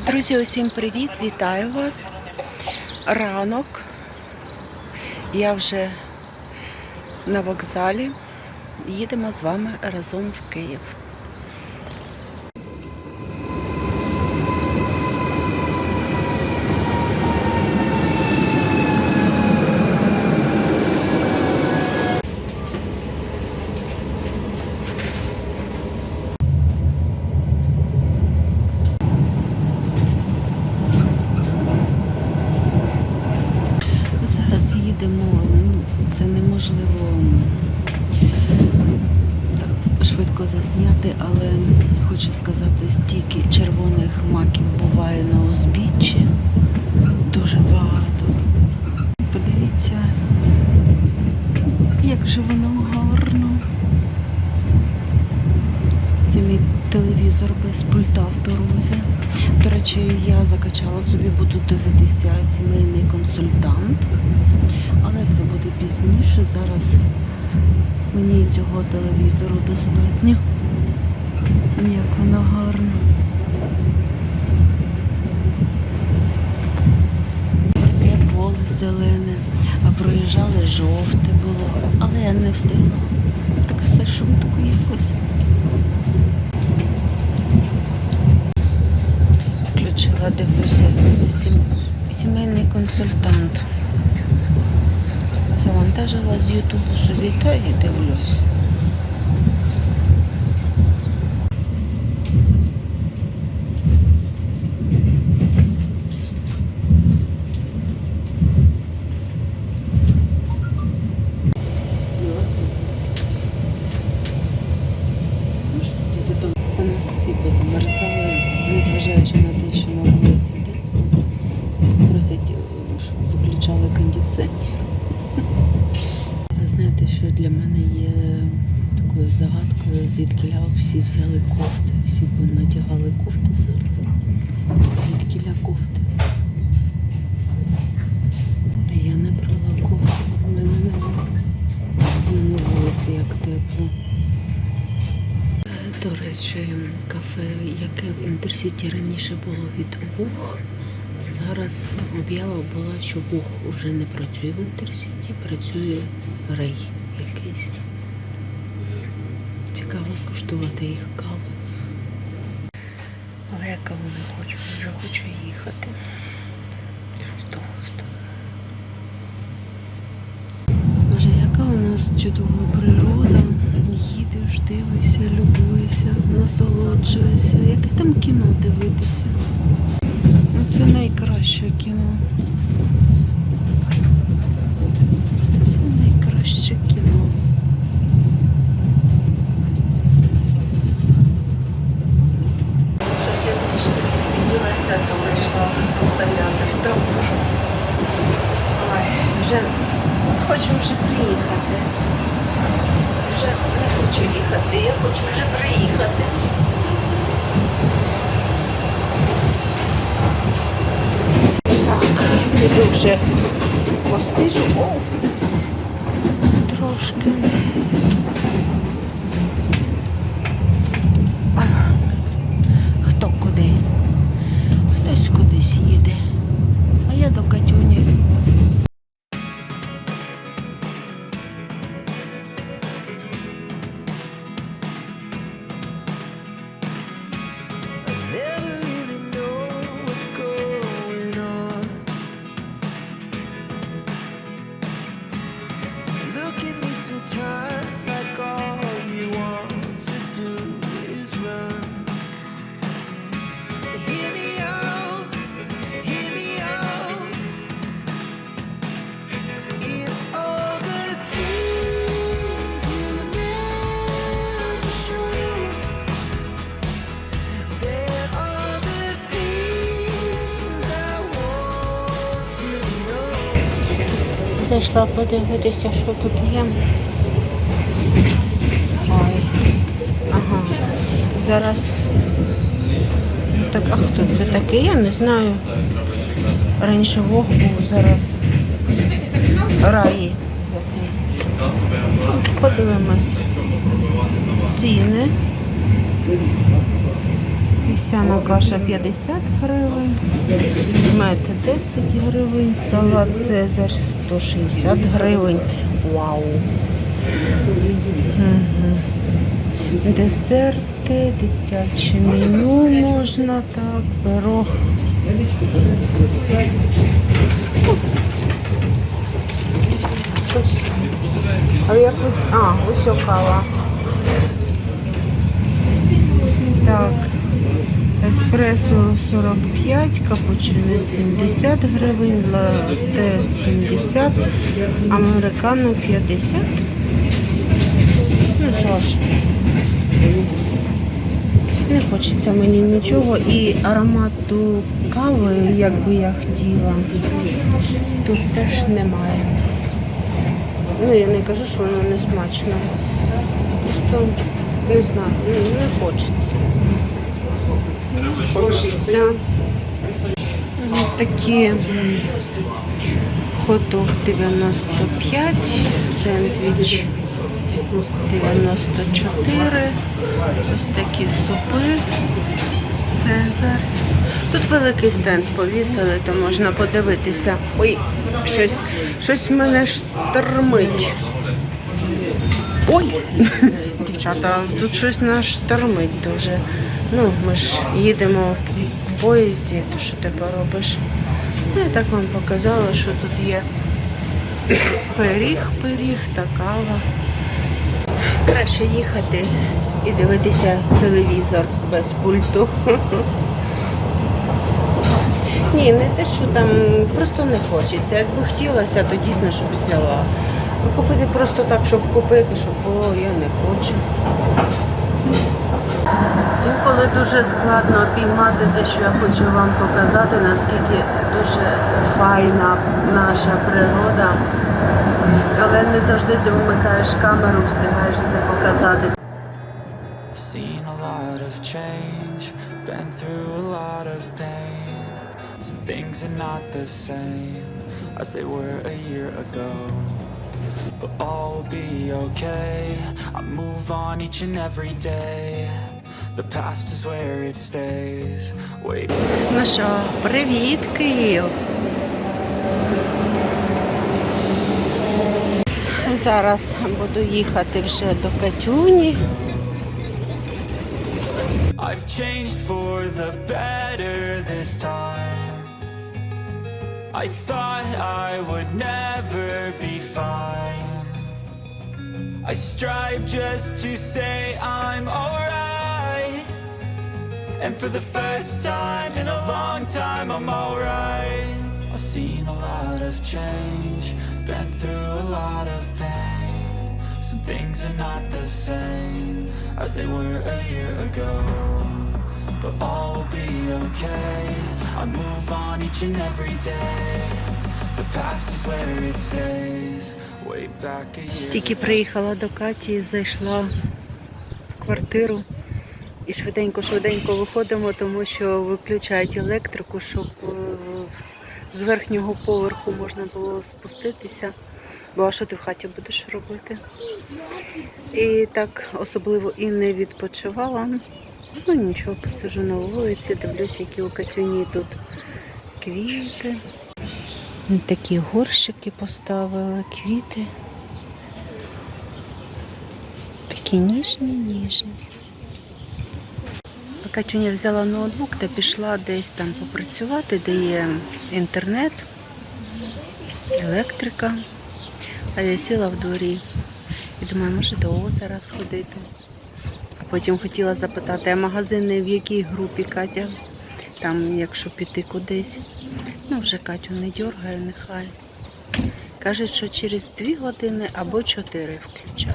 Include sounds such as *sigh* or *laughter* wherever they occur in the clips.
Друзі, усім привіт! Вітаю вас. Ранок. Я вже на вокзалі. Їдемо з вами разом в Київ. як же воно гарно. Це мій телевізор без пульта в дорозі. До речі, я закачала собі, буду дивитися сімейний консультант, але це буде пізніше. Зараз мені цього телевізору достатньо. Як воно гарно. Таке поле зелене. Вважали, жовте було, але я не встигла. Так все швидко якось. Включила, дивлюся, сімейний консультант. Завантажила з Ютубу собі та і дивлюся. загадкою, звідки всі взяли кофти, всі понадягали кофти зараз. Звідки ля кофти? Я не брала кофти, в мене немає. На вулиці як тепло. До речі, кафе, яке в інтерсіті раніше було від вух. Зараз об'ява була, що вух вже не працює в інтерсіті, працює рей якийсь цікаво скуштувати їх каву. Але я каву не хочу, вже хочу їхати. Стоп, стоп. Боже, яка у нас чудова природа. Їдеш, дивишся, любуєшся, насолоджуєшся. Яке там кіно дивитися? Ну Це найкраще. вже посижу. Трошки. зайшла подивитися, що тут є. Ой. Ага. Зараз так, а хто це такий? Я не знаю. Раніше вог був зараз. Раї якийсь. Подивимось. Ціни. Вівсяна каша 50 гривень, мед 10 гривень, салат Цезар 160 гривень. Вау! Угу. Десерти, дитяче меню можна так, пирог. А якось. А, ось кава. Так. Еспресо 45, капучино 70 гривень, латте 70, американо 50. Ну що ж, не хочеться мені нічого і аромату кави, як би я хотіла, тут теж немає. Ну, я не кажу, що воно не смачно. Просто не знаю, ну, не хочеться. Хочеться. Ось такі хоток 95, сендвіч 94, ось такі супи, Цезар. Тут великий стенд повісили, то можна подивитися. Ой, щось, щось мене штормить. Ой! *laughs* Дівчата, тут щось нас штормить дуже. Ну, ми ж їдемо в поїзді, то що ти поробиш? Ну, я так вам показала, що тут є пиріг, пиріг та кава. Краще їхати і дивитися телевізор без пульту. *laughs* Ні, не те, що там просто не хочеться. Якби хотілося, то дійсно, щоб взяла. Купити просто так, щоб купити, щоб було, я не хочу. Інколи дуже складно піймати те, що я хочу вам показати, наскільки дуже файна наша природа. Але не завжди ти вмикаєш камеру, встигаєш це показати. Seen a lot of change, been through a lot of pain. Some things are not the same as they were a year ago. But all will be okay. I move on each and every day. The past is where it stays. Wait. Ну що, привіт, Київ! Зараз буду їхати вже до Катюні. I've changed for the better this time. I thought I would never be fine. I strive just to say I'm alright. And for the first time in a long time, I'm alright. I've seen a lot of change, been through a lot of pain. Some things are not the same as they were a year ago. But all will be okay. I move on each and every day. The past is where it stays. Way back a year. Тільки приїхала до Каті, зайшла в квартиру і швиденько-швиденько виходимо, тому що виключають електрику, щоб е, з верхнього поверху можна було спуститися. Бо а що ти в хаті будеш робити? І так особливо і не відпочивала. Ну нічого, посижу на вулиці, дивлюсь, які у Катюні тут квіти. Такі горщики поставила, квіти. Такі ніжні, ніжні. Катюня взяла ноутбук та пішла десь там попрацювати, де є інтернет, електрика. А я сіла в дворі і думаю, може до озера сходити. А потім хотіла запитати, а магазини в якій групі Катя? Там, якщо піти кудись. Ну, вже Катю не дергає, нехай. Кажуть, що через дві години або чотири включають.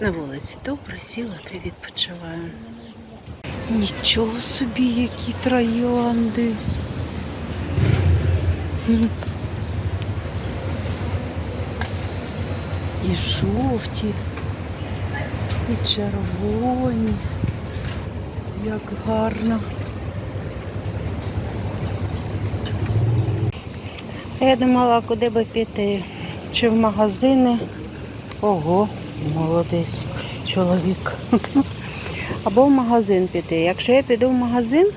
На вулиці добре, сіла та відпочиваю. Нічого собі, які троянди. І жовті, і червоні. Як гарно. Я думала, куди би піти. Чи в магазини. Ого, молодець, чоловік. *laughs* або в магазин піти. Якщо я піду в магазин,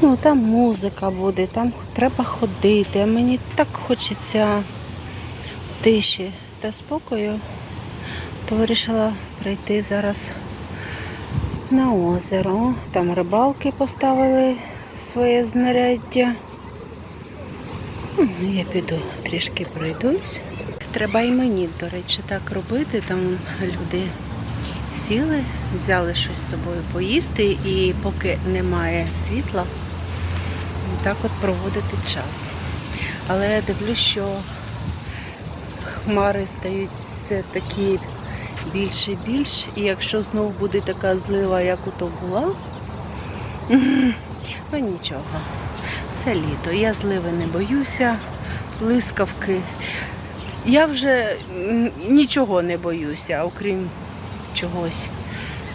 ну там музика буде, там треба ходити. А мені так хочеться тиші та спокою, то вирішила прийти зараз на озеро. Там рибалки поставили своє знаряддя. Я піду трішки пройдусь. Треба і мені, до речі, так робити. Там люди сіли, взяли щось з собою поїсти і поки немає світла, так от проводити час. Але я дивлюсь, що хмари стають все такі більше і більше. І якщо знову буде така злива, як ото була, *laughs* ну нічого. Це літо. Я зливи не боюся, блискавки. Я вже нічого не боюся, окрім чогось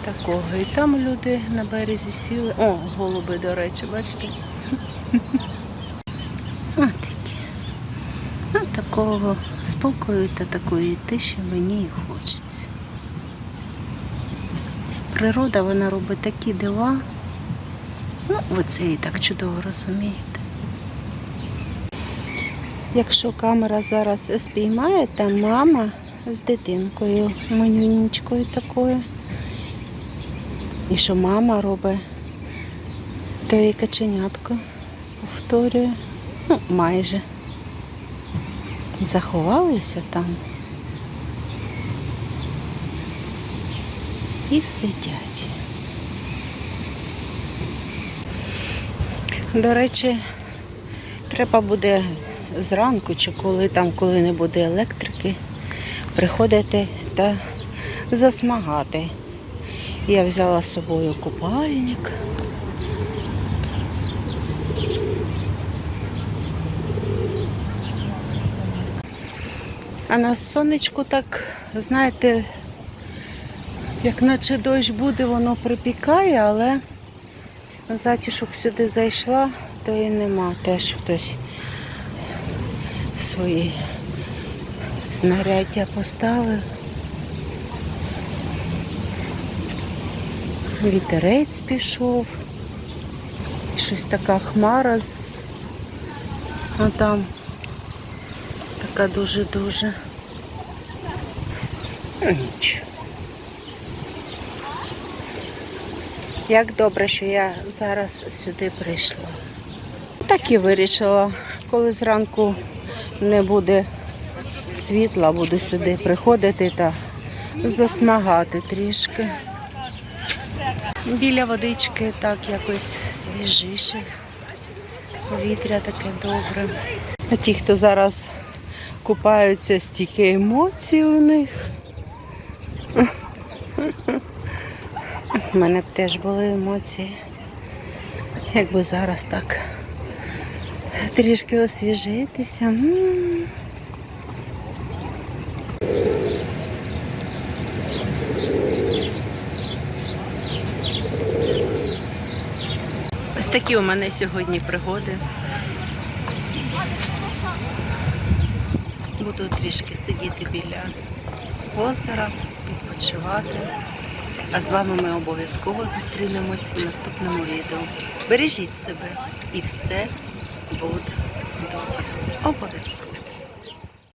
такого. І там люди на березі сіли. О, голуби, до речі, бачите? Ось такі. Ну, такого спокою та такої тиші мені і хочеться. Природа вона робить такі дива. Ну, ви це і так чудово розумієте. Якщо камера зараз спіймає, там мама з дитинкою, манюнічкою такою. І що мама робить, то і каченятко повторює. Ну, майже. Заховалися там. І сидять. До речі, треба буде зранку чи коли там, коли не буде електрики, приходити та засмагати. Я взяла з собою купальник. А на сонечку так, знаєте, як наче дощ буде, воно припікає, але затішок сюди зайшла, то і нема. Теж хтось свої знаряддя поставив. Вітерець пішов. І щось така хмара з а там така дуже-дуже. Ну, Нічого. Як добре, що я зараз сюди прийшла. Так і вирішила, коли зранку не буде світла, буду сюди приходити та засмагати трішки. Біля водички так якось свіжіше. Повітря таке добре. А ті, хто зараз купаються, стільки емоцій у них. У мене б теж були емоції. Якби зараз так трішки освіжитися. Ось такі у мене сьогодні пригоди. Буду трішки сидіти біля озера, відпочивати. А з вами ми обов'язково зустрінемось в наступному відео. Бережіть себе і все буде добре. Обов'язково.